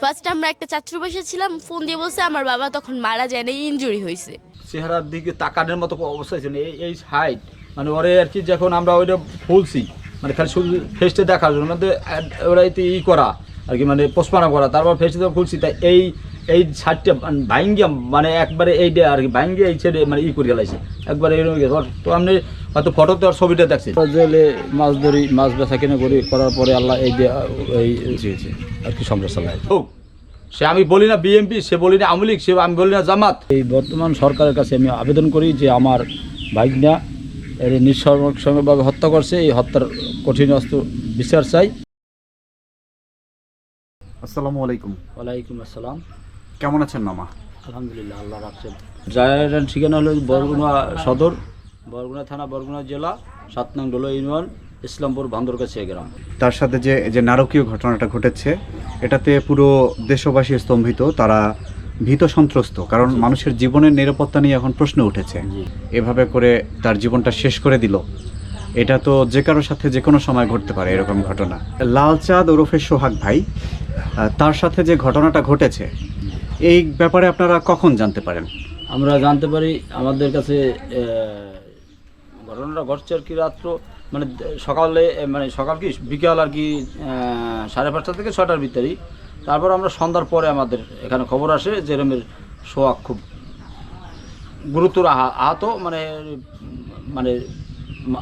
First আমরা একটা চাত্র বসেছিলাম ফোন দিয়ে বলছে আমার বাবা তখন মারা যায় না ইনজুরি হয়েছে। চেহারার দিকে তাকানোর মতো অবস্থা ছিল এই এই হাইট মানে ওরে আর কি যখন আমরা ওইটা ফুলছি মানে খালি শুধু ফেসটা দেখার জন্য মানে ওরা এতে ই করা আর কি মানে পোষপানা করা তারপর ফেসটা যখন ফুলছি তাই এই এই সাইডটা ভাঙ্গিয়া মানে একবারে এইটা আর কি ভাঙ্গিয়া এই ছেড়ে মানে ই করে গেলাইছে একবারে এরকম গেছে। তো আপনি হয়তো ফটোতে আর ছবিটা দেখছি জেলে মাছ ধরি মাছ বেচা কিনে করি করার পরে আল্লাহ এই যে এই জি জি। আর কি সংসার চালায়। হোক সে আমি বলি না বিএমপি সে বলি না আওয়ামী লীগ সে আমি বলি না জামাত। এই বর্তমান সরকারের কাছে আমি আবেদন করি যে আমার ভাইগনা এর নিঃসংভাবে হত্যা করছে এই হত্যার কঠিন অস্ত্র বিচার চাই। আসসালামু আলাইকুম। ওয়ালাইকুম আসসালাম। কেমন আছেন মামা? আলহামদুলিল্লাহ আল্লাহ রাখছেন। জায়গার ঠিকানা হলো বরগুনা সদর বরগুনা থানা বরগুনা জেলা সাত নং ডোলো ইউনিয়ন। ইসলামপুর বান্দরগাছিয়া গ্রাম। তার সাথে যে যে নারকীয় ঘটনাটা ঘটেছে এটাতে পুরো দেশবাসী স্তম্ভিত তারা ভীত সন্ত্রস্ত কারণ মানুষের জীবনের নিরাপত্তা নিয়ে এখন প্রশ্ন উঠেছে। এভাবে করে তার জীবনটা শেষ করে দিল। এটা তো যে কারোর সাথে যে কোনো সময় ঘটতে পারে এরকম ঘটনা। লালচাঁদ ওরফে সোহাগ ভাই তার সাথে যে ঘটনাটা ঘটেছে এই ব্যাপারে আপনারা কখন জানতে পারেন? আমরা জানতে পারি আমাদের কাছে ঘটনাটা ঘটছে আর কি রাত্র মানে সকালে মানে সকাল কি? বিকাল আর কি সাড়ে পাঁচটা থেকে ছটার ভিতরেই। তারপর আমরা সন্ধ্যার পরে আমাদের এখানে খবর আসে যে এরমের সোয়াক খুব গুরুতর আহা- আহত মানে মানে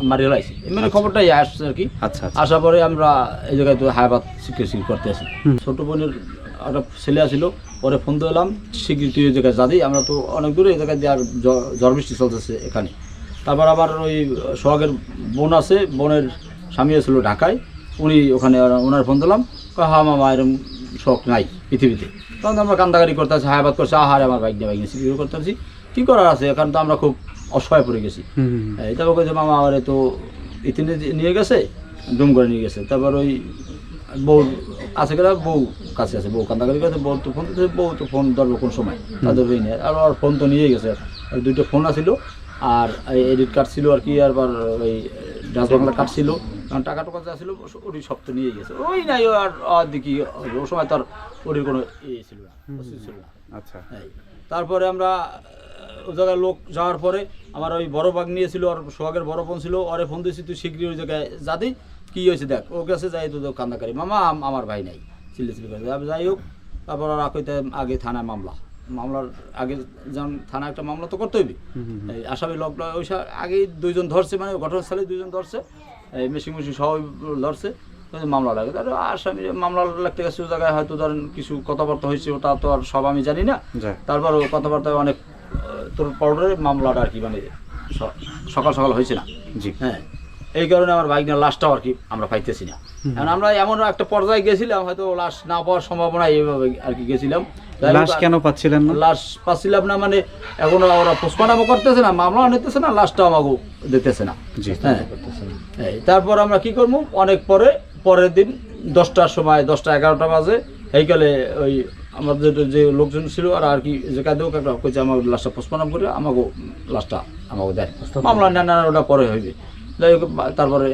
মারিয়ে লাইছে। মানে খবরটাই আসছে আর কি। আচ্ছা আচ্ছা। আসার পরে আমরা এই জায়গায় তো হায়াবাদ স্বীকৃতি করতে আসি। ছোট বোনের একটা ছেলে আসিল পরে ফোন দিলাম স্বীকৃতি ওই জায়গায় যাদি আমরা তো অনেক দূরে এই জায়গায় দিয়ে আর ঝড় বৃষ্টি চলতেছে এখানে। তারপর আবার ওই সোহাগের বোন আছে বোনের স্বামী ছিল ঢাকায়। উনি ওখানে ওনার ফোন দিলাম হা মামা এরকম শখ নাই পৃথিবীতে। তখন আমরা কান্দাকারি করতে আছি হায়াবাদ করছে আহারে আমার বাইক দিয়ে বাইক নিয়ে স্বীকৃতি করতে আছি কী করার আছে? এখন তো আমরা খুব অসহায় পড়ে গেছি। তারপর কইছে মামা আমারে তো ইতিনে নিয়ে গেছে ডুম করে নিয়ে গেছে। তারপর ওই বউ আছে গেলে বউ কাছে আছে বউ কান্দাকারি করছে বউ তো ফোন বউ তো ফোন ধরবে কোন সময়? তাদের আর ওর ফোন তো নিয়ে গেছে। দুইটা ফোন আছিল আর এডিট কার্ড ছিল আর কি আর ওই ডাচ বাংলা কার্ড ছিল। কারণ টাকা টাকা যা ছিল ওই সব তো নিয়ে গেছে। ওই নাই আর আর দেখি ওই সময় তার ওটির কোনো ইয়ে ছিল না ছিল না। আচ্ছা। তারপরে আমরা ওই জায়গায় লোক যাওয়ার পরে আমার ওই বড় বাঘ নিয়েছিল আর সোহাগের বড় ফোন ছিল ওরে ফোন দিয়েছি তুই শীঘ্রই ওই জায়গায় যাদি কি হয়েছে দেখ? ও কাছে যাই তো কান্দাকারি মামা আমার ভাই নাই চিল্লি চিল্লি করে। যাই হোক তারপর আর আগে থানায় মামলা। মামলার আগে যেমন থানায় একটা মামলা তো করতে হইবে। এই আসামি লোক ওই আগেই দুইজন ধরছে মানে ঘটনাস্থলে দুইজন ধরছে। এই মেশিন মেশিন সবাই ধরছে। মামলা লাগে। তার আসামি মামলা লাগতে গেছে ওই জায়গায় হয়তো ধরেন কিছু কথাবার্তা হয়েছে ওটা তো আর সব আমি জানি না। যাক। তারপর ও কথাবার্তায় অনেক তোর পরে মামলাটা আর কি মানে সকাল সকাল হয়েছে না। জি। হ্যাঁ। এই কারণে আমার বাইক নিয়ে লাশটাও আর কি আমরা পাইতেছি না। কারণ আমরা এমন একটা পর্যায়ে গেছিলাম হয়তো লাশ না পাওয়ার সম্ভাবনা এইভাবে আর কি গেছিলাম। লাশ কেন পাচ্ছিলেন না? লাশ পাচ্ছিলাম না মানে এখন ওরা পোস্টমার্টামও করতেছে না মামলাও নিতেছে না লাশটাও আমাকে দিতেছে না। হ্যাঁ। তারপর আমরা কি করব? অনেক পরে পরের দিন দশটার সময় দশটা এগারোটা বাজে এইকালে ওই আমাদের যে লোকজন ছিল আর আর কি যে কাদেও একটা কইছে আমার লাশটা পোস্টমার্টাম করে আমাকে লাশটা আমাকে দেয় মামলা নেন ওটা পরে হইবে। যাই হোক তারপরে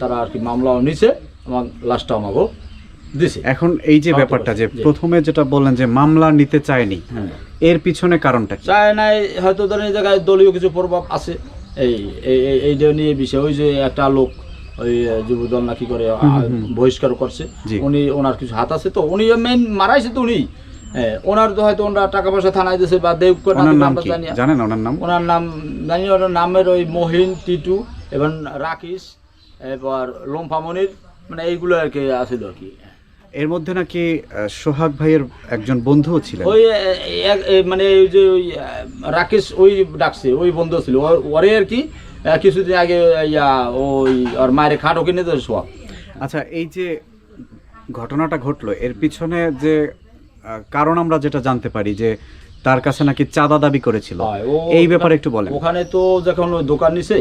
তারা আর কি মামলাও নিছে। আমার লাশটা আমাকে দিছে। এখন এই যে ব্যাপারটা যে প্রথমে যেটা বললেন যে মামলা নিতে চায়নি হ্যাঁ। এর পিছনে কারণটা চায় নাই হয়তো ধরেন এই জায়গায় দলীয় কিছু প্রভাব আছে। এই এই- নিয়ে বিষয় ওই যে একটা লোক ওই যুবদল নাকি করে বহিষ্কার করছে। উনি ওনার কিছু হাত আছে তো উনি মেন মারাইছে তো উনি। ওনার তো হয়তো ওনারা টাকা পয়সা থানায় দিয়েছে বা দেব ওনার নাম জানি না। জানেন ওনার নাম? ওনার নাম জানি ওনার নামের ওই মহিন টিটু এবং রাকিস এবার লোমফামনির মানে এইগুলো আর কি আছিল আর কি। এর মধ্যে নাকি সোহাগ ভাইয়ের একজন বন্ধুও ছিলেন? ওই মানে ওই যে রাকেশ ওই ডাকছে ওই বন্ধু ছিল। ওর- ওরে আর কি কিছুদিন আগে ইয়া ওই ওর মায়ের খাটো কিনে তো সব। আচ্ছা এই যে ঘটনাটা ঘটলো এর পিছনে যে কারণ আমরা যেটা জানতে পারি যে তার কাছে নাকি চাঁদা দাবি করেছিল। এই ব্যাপারে একটু বলেন। ওখানে তো যখন দোকান নিছে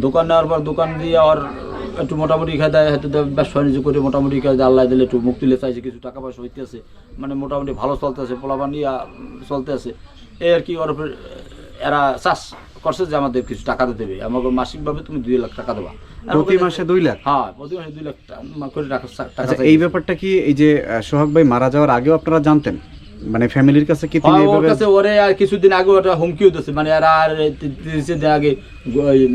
দোকান নেওয়ার পর দোকান দিয়ে আর একটু মোটামুটি খাই দেয় হয়তো ব্যবসা বাণিজ্য করে মোটামুটি খাই দেয় আল্লাহ দিলে একটু মুক্তি লে চাইছে কিছু টাকা পয়সা হইতেছে। মানে মোটামুটি ভালো চলতেছে পোলাপান নিয়ে চলতে আছে এই আর কি ওর এরা চাষ করছে যে আমাদের কিছু টাকা দিতে হবে আমাকে মাসিকভাবে তুমি দুই লাখ টাকা দেবা। প্রতি মাসে দুই লাখ? হ্যাঁ প্রতি মাসে দুই লাখ করে টাকা আচ্ছা চাই। এই ব্যাপারটা কি এই যে সোহাগ ভাই মারা যাওয়ার আগেও আপনারা জানতেন? মানে ফ্যামিলির কাছে কি তিনি হ্যাঁ, ওর কাছে ওরে আর কিছুদিন আগে ওটা হুমকিও দিতেছে মানে আর তিরিশ দিন আগে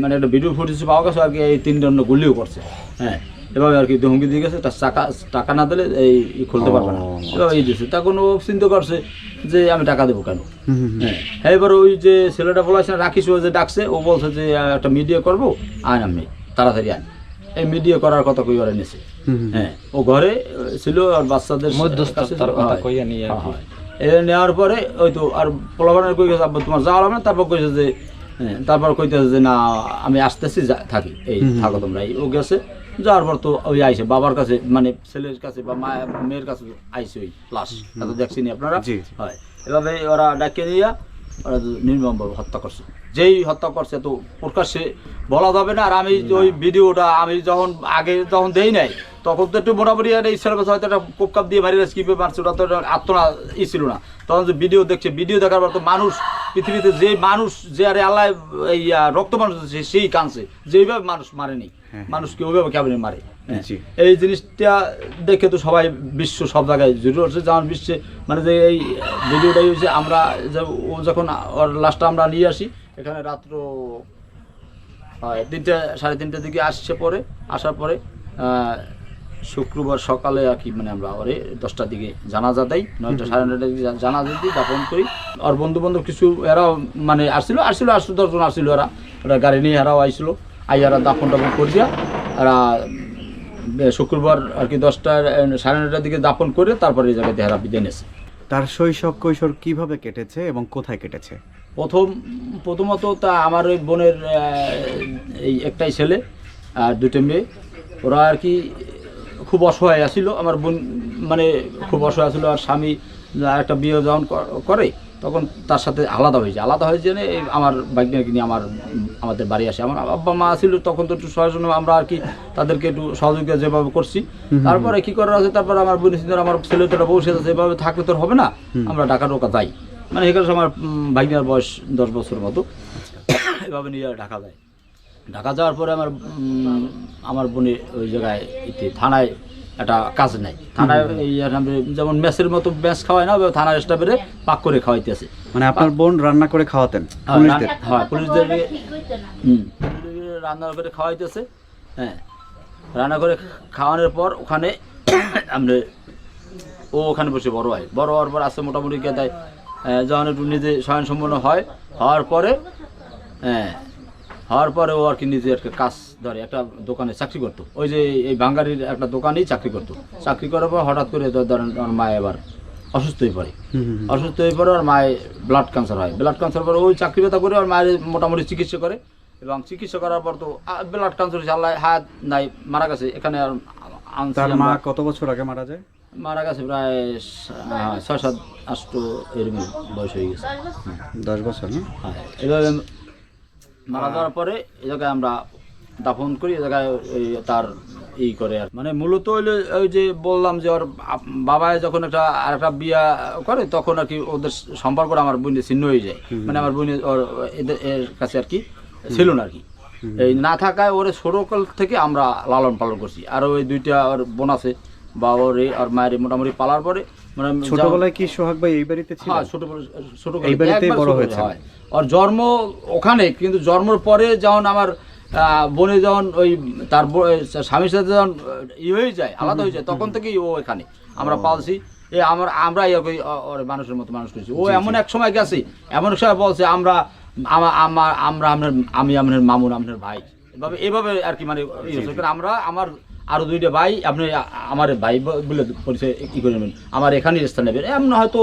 মানে একটা ভিডিও ফুটেজ পাওয়া গেছে আর কি এই তিন গুলিও করছে। হ্যাঁ এভাবে আর কি হুমকি দিয়ে গেছে। তার টাকা টাকা না দিলে এই খুলতে পারবে না। এভাবে এই দিয়েছে তখন ও চিন্তা করছে যে আমি টাকা দেবো কেন? হুম। হ্যাঁ এবার ওই যে ছেলেটা বলেছে রাখিস ও যে ডাকছে ও বলছে যে একটা মিডিয়া করব আন আমি তাড়াতাড়ি আন এই মিডিয়া করার কথা কই ওরা নিছে হুম, হুম। হ্যাঁ ও ঘরে ছিল আর বাচ্চাদের মধ্যস্থতার কথা কইয়া নিয়ে। হ্যাঁ। এ নেওয়ার পরে ওই তো আর পোলাবানের কই গেছে আব্বা তোমার যাওয়া হবে না? তারপর কইছে যে হ্যাঁ, তারপর কইতেছে যে না আমি আসতেছি থাকি। এই থাকো তোমরা। ও গেছে। যাওয়ার পর তো ওই আইসে বাবার কাছে মানে ছেলের কাছে বা মা মেয়ের কাছে আইসে ওই লাশ। এত দেখছি নি আপনারা। হয়। এভাবে ওরা ডাকিয়ে দিয়া ওরা তো নির্মমভাবে হত্যা করছে। যেই হত্যা করছে তো প্রকাশ্যে বলা যাবে না। আর আমি ওই ভিডিওটা আমি যখন আগে যখন দেই নাই তখন তো একটু মোটামুটি আর এই ছেলে হয়তো একটা কোপ কাপ দিয়ে ভাইরাস কিপে মারছে ওটা তো আত্মনা ই ছিল না। তখন যে ভিডিও দেখছে ভিডিও দেখার পর তো মানুষ পৃথিবীতে যে মানুষ যে আরে আল্লাহ এই রক্ত মানুষ আছে, সেই কাঁদছে। যেইভাবে মানুষ মারেনি হ্যাঁ। মানুষকে ওইভাবে কেমন মারে? হ্যাঁ। এই জিনিসটা দেখে তো সবাই বিশ্ব সব জায়গায় জরুরি হচ্ছে যেমন বিশ্বে মানে যে এই ভিডিওটাই হচ্ছে আমরা যে ও যখন ওর লাস্টটা আমরা নিয়ে আসি এখানে রাত্র হয় তিনটে সাড়ে তিনটের দিকে আসছে পরে আসার পরে শুক্রবার সকালে আর কি মানে আমরা ওরে দশটার দিকে জানাজা দেই নয়টা সাড়ে নয়টার দিকে জানাজা দিই দাপন করি। আর বন্ধু বান্ধব কিছু এরাও মানে আসছিল আসছিল আসছিল দশজন আসছিল এরা। ওরা গাড়ি নিয়ে এরাও আইছিল আই এরা দাপন টাপন করে দিয়া এরা শুক্রবার আর কি দশটার সাড়ে নয়টার দিকে দাপন করে তারপরে এই জায়গায় দেহারা বিদায় নিয়েছে। তার শৈশব কৈশোর কীভাবে কেটেছে এবং কোথায় কেটেছে? প্রথম প্রথমত তা আমার ওই বোনের এই একটাই ছেলে আর দুটো মেয়ে। ওরা আর কি খুব অসহায় আছিল। আমার বোন মানে খুব অসহায় ছিল আর স্বামী আর একটা বিয়ে যখন করে তখন তার সাথে আলাদা হয়েছে। আলাদা হয়েছে জেনে আমার বাইকটাকে নিয়ে আমার আমাদের বাড়ি আসে। আমার আব্বা মা ছিল তখন তো একটু সহায় আমরা আর কি তাদেরকে একটু সহযোগিতা যেভাবে করছি। তারপরে কি করার আছে? তারপর আমার বোন আমার ছেলে তো আছে এভাবে থাকলে তো হবে না। আমরা ঢাকা ঢোকা যাই। মানে এখানে আমার উম, ভাগ্নের বয়স দশ বছর মতো। এভাবে নিয়ে ঢাকা যায়। ঢাকা যাওয়ার পরে আমার আমার বোনে ওই জায়গায় থানায় একটা কাজ নাই থানায় এই যেমন মেসের মতো ম্যাচ খাওয়ায় না থানার স্টাফের পাক করে খাওয়াইতেছে মানে আপনার বোন রান্না করে খাওয়াতেন হ্যাঁ, পুলিশদের? রান- হ্যাঁ পুলিশদের রান্না করে খাওয়াইতেছে হ্যাঁ রান্না করে খাওয়ানোর পর ওখানে আমরা ও ওখানে বসে বড় হয়। বড় হওয়ার পর আসতে মোটামুটি কে দেয় যখন একটু নিজে স্বয়ংসম্পন্ন হয় হওয়ার পরে হ্যাঁ হওয়ার পরে ও আর কি নিজে একটা কাজ ধরে একটা দোকানে চাকরি করতো। ওই যে এই বাঙ্গারির একটা দোকানেই চাকরি করতো। চাকরি করার পর হঠাৎ করে ধর- ধরেন আমার মা এবার অসুস্থ হয়ে পড়ে। অসুস্থ হয়ে পড়ে আর মায়ের ব্লাড ক্যান্সার হয়। ব্লাড ক্যান্সার পরে ওই চাকরি ব্যথা করে আর মায়ের মোটামুটি চিকিৎসা করে। এবং চিকিৎসা করার পর তো ব্লাড ক্যান্সার আল্লাহ হাত নাই মারা গেছে। এখানে আর মা কত বছর আগে মারা যায়? মারা গেছে প্রায় হ্যাঁ, ছয় সাত আষ্ট এরকম বয়স হয়ে গেছে। দশ বছর না? হ্যাঁ, এভাবে মারা যাওয়ার পরে এই জায়গায় আমরা দাফন করি এই জায়গায় তার ই করে আর মানে মূলত হইলে ওই যে বললাম যে ওর বাবায় যখন একটা আর একটা বিয়া করে তখন আর কি ওদের সম্পর্কটা আমার বোনের ছিন্ন হয়ে যায়। মানে আমার বোনের ওর এদের এর কাছে আর কি ছিল না আর কি। এই না থাকায় ওর ছোটকাল থেকে আমরা লালন পালন করছি। আর ওই দুইটা ওর বোন আছে বা ওর আর মায়ের মোটামুটি পালার পরে মানে ছোটবেলায় কি সোহাগ ভাই এই বাড়িতে ছিল? হ্যাঁ ছোট ছোট এই বাড়িতেই বড় ছোট হয়েছেন? হয়। ওর জন্ম ওখানে কিন্তু জন্মের পরে যখন আমার বোনে যখন ওই তার স্বামীর সাথে যখন ই হয়ে যায় আলাদা হয়ে যায় তখন থেকেই ও এখানে। আমরা পালছি। এ আমরা আমরা ওই মানুষের মতো মানুষ করছি। ও এমন এক সময় গেছে এমন এক সময় বলছে আমরা আমা- আমার আমরা আপনার আমি আপনার মামুন আপনার ভাই। এভাবে এভাবে আর কি মানে আমরা আমার আরও দুইটা ভাই আপনি আমার ভাই বলে পরিচয় ই করে নেবেন। আমার এখানেই স্থান নেবেন। এমন হয়তো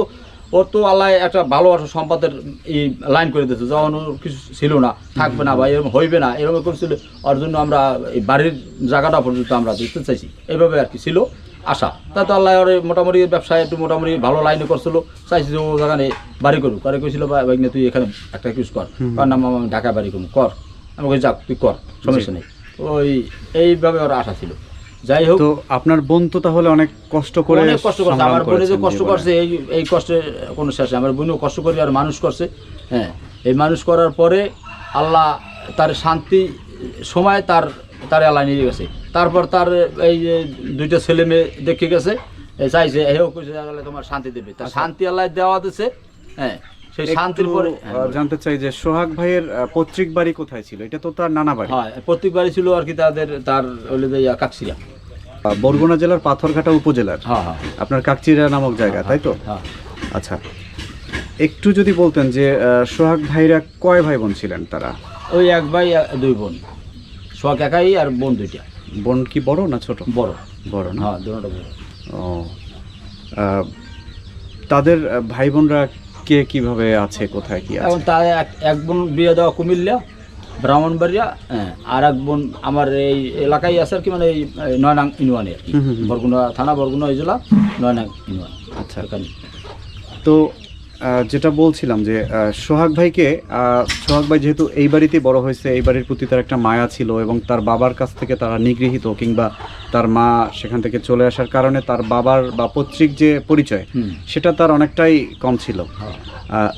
ওর তো আল্লাহ একটা ভালো ভালোবাসা সম্পদের এই লাইন করে দিয়েছে। যখন ওর কিছু ছিল না থাকবে না বা এরকম হইবে না এরকম করছিল ওর জন্য আমরা এই বাড়ির জায়গাটা পর্যন্ত আমরা দিতে চাইছি। এভাবে আর কি ছিল আশা। তাই তো আল্লাহ ওর মোটামুটি ব্যবসায় একটু মোটামুটি ভালো লাইনে করছিল। চাইছি যে ও জায়গানে বাড়ি করুক। করে কইছিল ভাই ভাই তুই এখানে একটা কিছু কর। কার নাম আমি ঢাকা বাড়ি করুন কর। আমি যাক তুই কর সমস্যা নেই। ওই এইভাবে ওর আশা ছিল। যাই হোক। তো আপনার বোন তো তাহলে অনেক কষ্ট করে অনেক কষ্ট করছে। আমার বোনে যে কষ্ট করছে এই এই কষ্টের কোনো শেষ। আমার বোনও কষ্ট করে আর মানুষ করছে। হ্যাঁ এই মানুষ করার পরে আল্লাহ তার শান্তি সময় তার তার এলা নিয়ে গেছে। তারপর তার এই যে দুইটা ছেলে মেয়ে দেখে গেছে চাইছে হেও কইছে আল্লাহ তোমার শান্তি দেবে। তার শান্তি আল্লাহ দেওয়া দিছে। হ্যাঁ সেই শান্তির পরে জানতে চাই যে সোহাগ ভাইয়ের পৈতৃক বাড়ি কোথায় ছিল? এটা তো তার নানা বাড়ি। হ্যাঁ প্রত্যেকবারই ছিল আর কি তাদের তার হলে কাকসিয়া বরগুনা জেলার পাথরঘাটা উপজেলার। হ্যাঁ হ্যাঁ। আপনার কাকচিরা নামক জায়গা তাই তো? হ্যাঁ আচ্ছা। একটু যদি বলতেন যে সোহাগ ভাইরা কয় ভাই বোন ছিলেন তারা? ওই এক ভাই দুই বোন। সোহাগ একাই আর বোন দুইটা। বোন কি বড় না ছোট? বড়। বড় না? হ্যাঁ দুটা বড়। ও। তাদের ভাই বোনরা কে কীভাবে আছে কোথায় কি আছে? এখন তার এক বোন বিয়ে দেওয়া কুমিল্লা ব্রাহ্মণবাড়িয়া হ্যাঁ আর এক বোন আমার এই এলাকায় আছে আর কি মানে এই নয়নাং ইউনিয়নে আর কি। বরগুনা থানা বরগুনা এই জেলা নয়নাং ইউনিয়ন আচ্ছা। তো যেটা বলছিলাম যে সোহাগ ভাইকে সোহাগ ভাই যেহেতু এই বাড়িতেই বড় হয়েছে এই বাড়ির প্রতি তার একটা মায়া ছিল এবং তার বাবার কাছ থেকে তারা নিগৃহীত কিংবা তার মা সেখান থেকে চলে আসার কারণে তার বাবার বা পৈতৃক যে পরিচয় সেটা তার অনেকটাই কম ছিল। হ্যাঁ।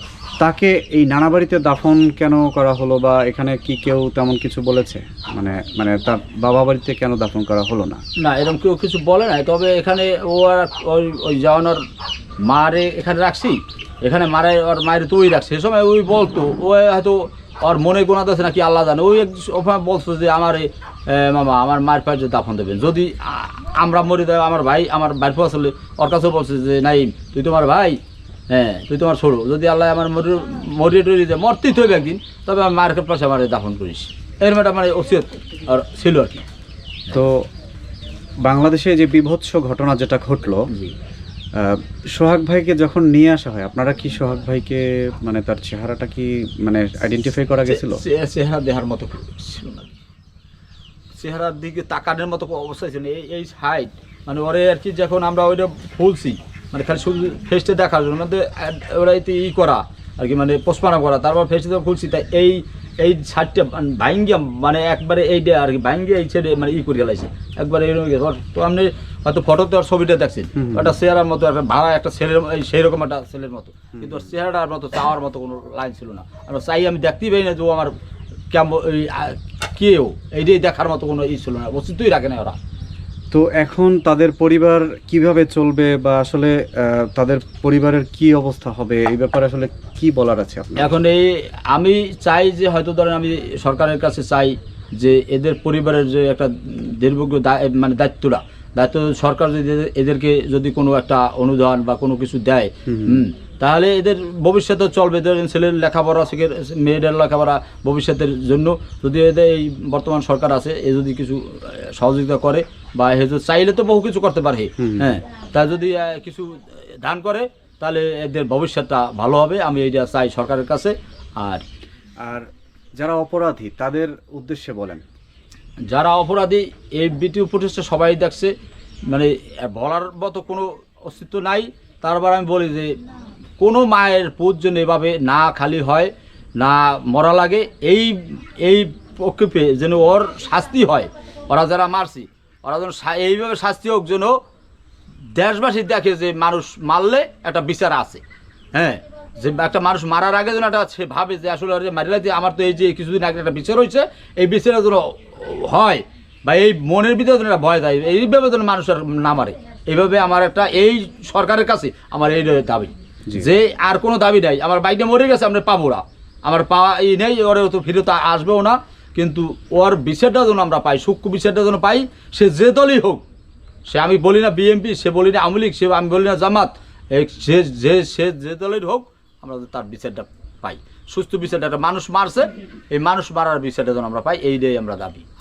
তাকে এই নানা বাড়িতে দাফন কেন করা হলো বা এখানে কি কেউ তেমন কিছু বলেছে? মানে মানে তার বাবা বাড়িতে কেন দাফন করা হলো না? না, এরকম কেউ কিছু বলে নাই। তবে এখানে ও আর ওই ওই জাওয়ানোর মারে এখানে রাখছি। এখানে মারে, ওর মায়ের তো ওই রাখছে। সে সময় ওই বলতো, ও হয়তো ওর মনে গোনাতে আছে নাকি আল্লাহ জানে। ওই সময় বলতো যে আমার মামা, আমার মায়ের পায়ে যে দাফন দেবেন। যদি আমরা মরে দেয় আমার ভাই, আমার বাইর আসলে ওর কাছেও বলছে যে নাই তুই তোমার ভাই হ্যাঁ তুই তোমার ছোড়ো যদি আল্লাহ আমার মরি- মরিয়ে টরিয়ে দেয় মরতেই হবে একদিন তবে আমার মায়ের পাশে আমার দাফন করিস। এরকম একটা মানে ওসিয়ত আর ছিল আর কি। তো বাংলাদেশে যে বিভৎস ঘটনা যেটা ঘটলো সোহাগ ভাইকে যখন নিয়ে আসা হয় আপনারা কি সোহাগ ভাইকে মানে তার চেহারাটা কি মানে আইডেন্টিফাই করা গেছিল? চেহারা দেহার মতো ছিল না। চেহারার দিকে তাকানোর মতো অবস্থা ছিল এই এই হাইট মানে ওরে আর কি যখন আমরা ওইটা ফুলছি মানে খালি শুধু ফেস্টে দেখার জন্য মানে ওরা এতে ই করা আর কি মানে পোষপানা করা তারপর ফেস্টে যখন খুলছি তাই এই এই সাইডটা ভাঙ্গিয়া মানে একবারে এইটা আর কি ভাঙ্গিয়া এই ছেড়ে মানে ই করে গেলাইছে একবারে এরকম গেছে। তো আপনি হয়তো ফটোতে আর ছবিটা দেখছেন। ওটা চেহারার মতো একটা ভাড়া একটা ছেলের এই সেই রকম একটা ছেলের মতো। কিন্তু ওর চেহারাটার মতো চাওয়ার মতো কোনো লাইন ছিল না। আর চাই আমি দেখতেই পাই না যে ও আমার কেমন কেউ এইটাই দেখার মতো কোনো ই ছিল না। অস্তিত্বই রাখে না ওরা। তো এখন তাদের পরিবার কীভাবে চলবে বা আসলে তাদের পরিবারের কি অবস্থা হবে এই ব্যাপারে আসলে কি বলার আছে আপনার এখন এই আমি চাই যে হয়তো ধরেন আমি সরকারের কাছে চাই যে এদের পরিবারের যে একটা দীর্ঘ মানে দায়িত্বটা দায়িত্ব সরকার যদি এদেরকে যদি কোনো একটা অনুদান বা কোনো কিছু দেয় হুম। তাহলে এদের ভবিষ্যতে চলবে। ধরেন ছেলের লেখাপড়া শিখে মেয়েদের লেখাপড়া ভবিষ্যতের জন্য। যদি এদের এই বর্তমান সরকার আছে এ যদি কিছু সহযোগিতা করে বা এ চাইলে তো বহু কিছু করতে পারে। হ্যাঁ তা যদি কিছু দান করে তাহলে এদের ভবিষ্যৎটা ভালো হবে। আমি এইটা চাই সরকারের কাছে। আর আর যারা অপরাধী তাদের উদ্দেশ্যে বলেন। যারা অপরাধী এই বিটিও প্রতিষ্ঠা সবাই দেখছে। মানে বলার মতো কোনো অস্তিত্ব নাই। তারপর আমি বলি যে কোনো মায়ের পুত যেন এভাবে না খালি হয়, না মরা লাগে, এই এই প্রক্ষেপে যেন ওর শাস্তি হয়। ওরা যারা মারছি, ওরা যেন এইভাবে শাস্তি হোক যেন দেশবাসী দেখে যে মানুষ মারলে একটা বিচার আছে। হ্যাঁ যে একটা মানুষ মারার আগে যেন একটা সে ভাবে যে আসলে মারিলে যে আমার তো এই যে কিছুদিন আগে একটা বিচার হয়েছে, এই বিচারের যেন হয় বা এই মনের ভিতরে যেন একটা ভয় দেয় এইভাবে যেন মানুষ আর না মারে। এইভাবে আমার একটা, এই সরকারের কাছে আমার এই দাবি। যে আর কোনো দাবি নাই। আমার বাইকটা মরে গেছে, আমরা পাবো না। আমার পাওয়া এই নেই, ওরে তো ফিরত আসবেও না। কিন্তু ওর বিচারটা যেন আমরা পাই, সূক্ষ্ম বিচারটা যেন পাই, সে যে দলই হোক, সে আমি বলি না বিএমপি, সে বলি না আওয়ামী লীগ, সে আমি বলি না জামাত সে, যে সে, যে দলের হোক, আমরা তার বিচারটা পাই। সুস্থ বিচারটা একটা মানুষ মারছে, এই মানুষ মারার বিচারটা যেন আমরা পাই এই এইটাই আমরা দাবি।